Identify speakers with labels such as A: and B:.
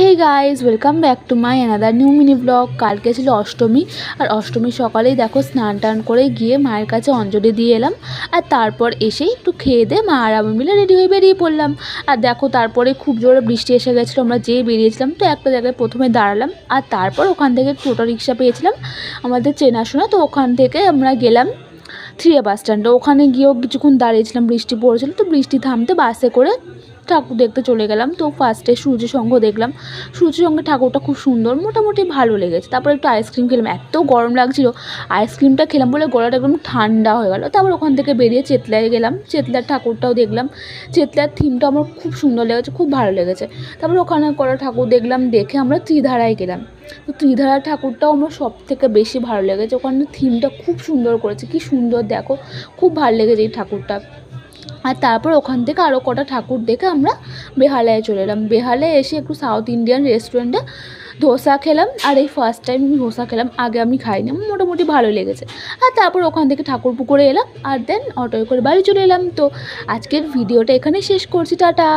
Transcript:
A: Hey guys welcome back to my another new mini blog কালকে ছিল অষ্টমী, আর অষ্টমীর সকালেই দেখো স্নান টান করে গিয়ে মায়ের কাছে অঞ্জলি দিয়ে এলাম, আর তারপর এসেই একটু খেয়ে দিয়ে মা আর আমি মিলে রেডি হয়ে বেরিয়ে পড়লাম। আর দেখো তারপরে খুব জোরে বৃষ্টি এসে গেছিল, আমরা যেয়ে বেরিয়েছিলাম, তো একটা জায়গায় প্রথমে দাঁড়ালাম, আর তারপর ওখান থেকে টোটো রিক্সা পেয়েছিলাম, আমাদের চেনাশোনা তো ওখান থেকে আমরা গেলাম থ্রিয়া বাস স্ট্যান্ডে। ওখানে গিয়েও কিছুক্ষণ দাঁড়িয়েছিলাম, বৃষ্টি পড়েছিল, তো বৃষ্টি থামতে বাসে করে ঠাকুর দেখতে চলে গেলাম। তো ফার্স্টে সূর্য সংঘ দেখলাম। সূর্য সংঘের ঠাকুরটা খুব সুন্দর, মোটামুটি ভালো লেগেছে। তারপর একটু আইসক্রিম খেলাম। এত গরম লাগছিল। আইসক্রিমটা খেলাম বলে গলাটা একদম ঠান্ডা হয়ে গেল। তারপর ওখান থেকে বেরিয়ে চেতলায় গেলাম। চেতলার ঠাকুরটাও দেখলাম। চেতলার থিমটা আমার খুব সুন্দর লেগেছে, খুব ভালো লেগেছে। তারপর ওখানে করা ঠাকুর দেখলাম, দেখে আমরা ত্রিধারায় গেলাম। তো ত্রিধারা ঠাকুরটাও আমার সব থেকে বেশি ভালো লেগেছে। ওখানে থিমটা খুব সুন্দর করেছে। কি সুন্দর দেখো। খুব ভালো লেগেছে এই ঠাকুরটা। আর তারপর ওখান থেকে আরও কটা ঠাকুর দেখে আমরা বেহালায় চলে এলাম। বেহালায় এসে একটু সাউথ ইন্ডিয়ান রেস্টুরেন্টে ধোসা খেলাম আর এই ফার্স্ট টাইম আমি ধোসা খেলাম। আগে আমি খাইনি, আমার মোটামুটি ভালো লেগেছে। আর তারপর ওখান থেকে ঠাকুর পুকুরে এলাম আর দেন অটোয় করে বাড়ি চলে এলাম। তো আজকের ভিডিওটা এখানে শেষ করছি। টাটা!